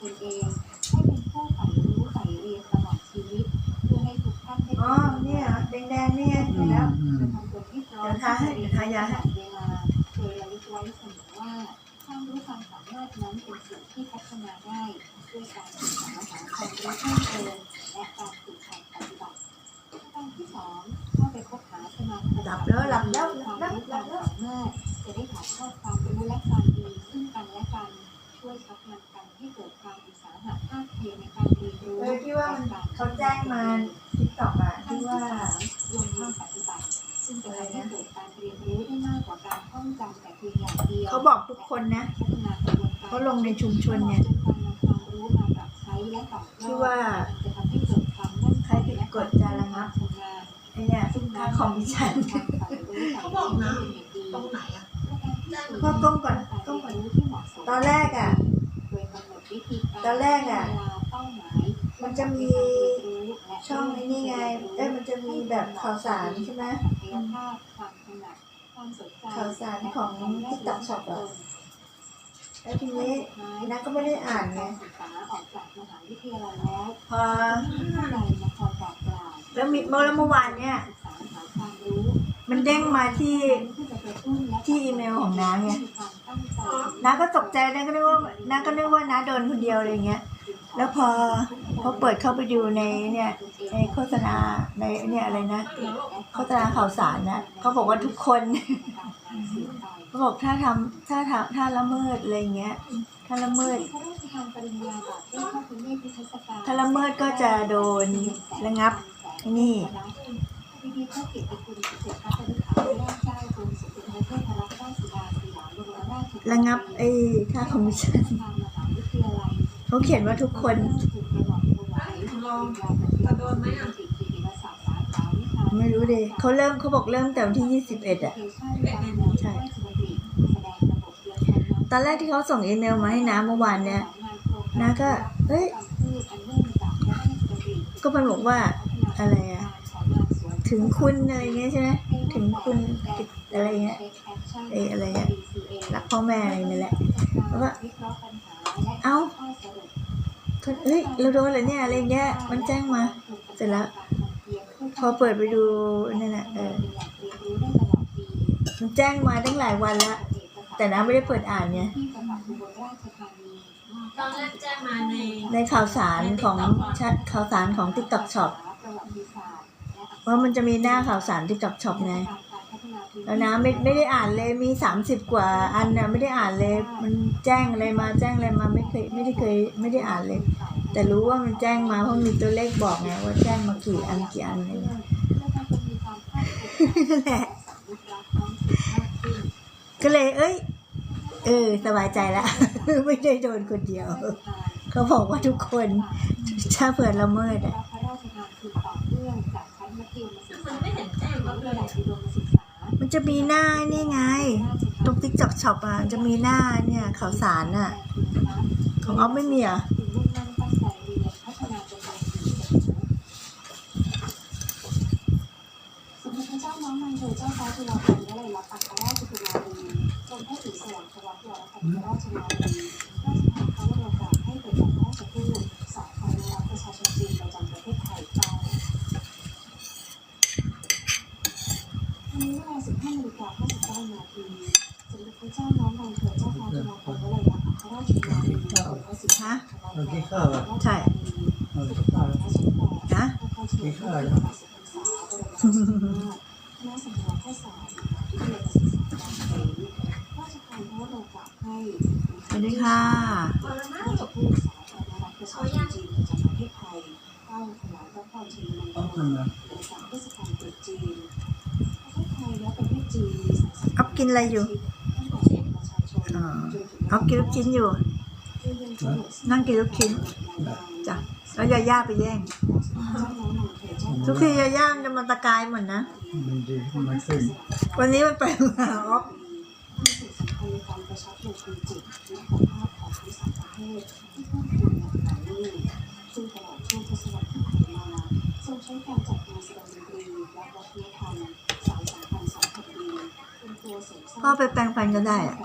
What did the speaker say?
ตนเอง ให้เป็นผู้ใฝ่รู้ใฝ่เรียนตลอดชีวิต เพื่อให้ทุกท่านได้อ๋อเนี่ยแดงๆเนี่ยเห็นแล้วจะทำตัวที่ร้อมเดี๋ยวทาให้เดี๋ยทายาให้เวลาโดยระลึกไว้เสมอว่าความรู้ความสามารถนั้นเป็นสิ่งที่พัฒนาได้ด้วยการศึกษาหาความรู้เพิ่มเติมและการฝึกหัดปฏิบัติประการที่สองเข้าไปคบหาสมาคมหลับแล้วหลับแล้วความหลับรู้คหลัวาบมแล้วสามารถจะได้ถ่ายทอดความรู้และความดีซึ่งกันและกันช่วยชักนำกัน ให้เกิดความอุตสาหะภาคเพียรในการเรียนรู้เออที่ว่ามันเขาแจ้งมาทิกตอกอะที่ว่าลงมือปฏิบัติซึ่งจะทำให้เกิดการเรียนรู้ได้มากกว่าการท่องจำแต่เพียงอย่างเดียวเขาบอกทุกคนนะ พัฒนากระบวนการเขาลงในชุมชนเนี่ย จนการนำความรู้มาปรับใช้และต่อยอดที่ว่าจะทำให้เกิดความมั่นใครผิดกฎจะระงับ ทำงานไอเนี่ยค่าคอมมิชชั่น เขาบอกนะ ตรงไหนอะก็ก้มก่อนก้มก่อน ตอนแรกอะโดยกำหนด วิธีการตอนแรกอะ เวลาเป้าหมายมันจะมีช่องไอ้นี่ไงเอ้ยมันจะมีแบบข่าวสารใช่ไหม ศักยภาพความถนัดความสนใจข่าวสารของ TikTok Shop อะแล้วทีนี้นะก็ไม่ได้อ่านไง ศึกษาออกจากมหาวิทยาลัยแล้วพอผู้ใดมาคอยบอกกล่าวแล้วมีเมื่อแล้วเมื่อวานเนี่ย ศึก มันเด้งมาที่ที่อีเมลของน้าไงน้าก็ตกใจนะก็นึกว่าน้าก็นึกว่าน้าโดนคนเดียวอะไรเงี้ย แล้วพอพอเปิดเข้าไปดูในเนี่ยในโฆษณาในเนี่ยอะไรนะโฆษณาข่าวสารนะเขาบอกว่าทุกคนเขาบอกถ้าทำถ้าทำถ้าละเมิดอะไรเงี้ย ถ้าละเมิดพระราชทานปริญญาบัตรได้เข้าไปเล่นนิทรรศการถ้าละเมิดก็จะโดนระงับนี่ ระงับไอ้ค่าคอมมิชชั่นเขาเขียนว่าทุกคนลองจะโดนไหมอะไม่รู้ดิเขาเริ่มเขาบอกเริ่มแต่วันที่21อะใช่ตอนแรกที่เขาส่งอีเมลมาให้น้าเมื่อวานเนี่ยน้าก็เฮ้ยก็มันบอกว่าอะไรอะถึงคุณอะไรเงี้ยใช่ไหมถึงคุณอะไรเงี้ยเอออะไรอะ รักพ่อแม่อะไรนี่แหละแล้วก็เอ้าก็เฮ้ยเราโดนเหรอเนี่ยอะไรเงี้ยมันแจ้งมา เสร็จแล้ว พอเปิดไปดูนั่นแหละเออมันแจ้งมาตั้งหลายวันแล้วแต่น้าไม่ได้เปิดอ่านไงตอนแรกแจ้งมาในในข่าวสารของชัดข่าวสารของ TikTok Shop ว่ามันจะมีหน้าข่าวสาร TikTok Shop ไง แล้วนะไม่ไม่ได้อ่านเลยมีสามสิบกว่าอันนะไม่ได้อ่านเลย มันแจ้งอะไรมาแจ้งอะไรมาไม่เคยไม่ได้เคยไม่ได้อ่านเลย แต่รู้ว่ามันแจ้งมาเพราะมีตัวเลขบอกไงว่าแจ้งมากี่อันกี่อันอะไรเงี้ยนั่นแหละก็เลย เอ้ย เออ สบายใจละไม่ได้โดนคนเดียว เขาบอกว่าทุกคนถ้าเผื่อละเมิดอะพระราชทานทุนต่อเนื่องจากชั้นมันไม่เห็นแจ้งว่าเลยยาลัยอุดมศึกษามัน จะมีหน้านี่ไง ตรงติ๊กจ็อกช็อปอะจะมีหน้าเนี่ยข่าวสารอะ ของออฟไม่มีเหรอะ นี้เวลา15นาฬิกา59นาทีสมเด็จพระเจ้าน้องนางเธอเจ้าฟ้าจุฬาภรณ์วลัยลักษณ์อัครราชกุมารีพระสวรรควัตวรคันธราชนารีเรากินข้าวอะใช่เรากินข้าวแล้วนะกินข้าวแล้วคณะสำนักข้าวสารที่เรียนศึกษาการเรียราชการพระโอกาให้สวัสดีค่ะราชทูตสาธารณรัฐประชาชนจีนประจำประเทศไทยเข้าถวายพระพรชัยมงคลในการเทศกาลตรุษจีน อ๊อฟกินอะไรอยู่ตั้งแต่ประชาชนอ๋ออ๊อฟกินลูกชิ้นอยู่ นั่งกินลูกชิ้นจ้ะแล้วยาย่าไปแย่ง ทุกทียาย่ามันจะมาตะกายหมดนะมันนขึ้นวันนี้มันไปหาอ๊อฟสิ่งสำคัญในการกระชับวงคือจิตและคุณภาพของทั้งสามประเทศที่เพิ่มพูนอย่างต่อเนื่องซึ่งตลอดช่วงทศวรรษที่ผ่านมาทรงใช้การจัดงานแสดงดนตรีและวัฒนธรรมสายสันเป็นตัวเสริมสร้าง พ่อไปแปลงฟันก็ได้อะ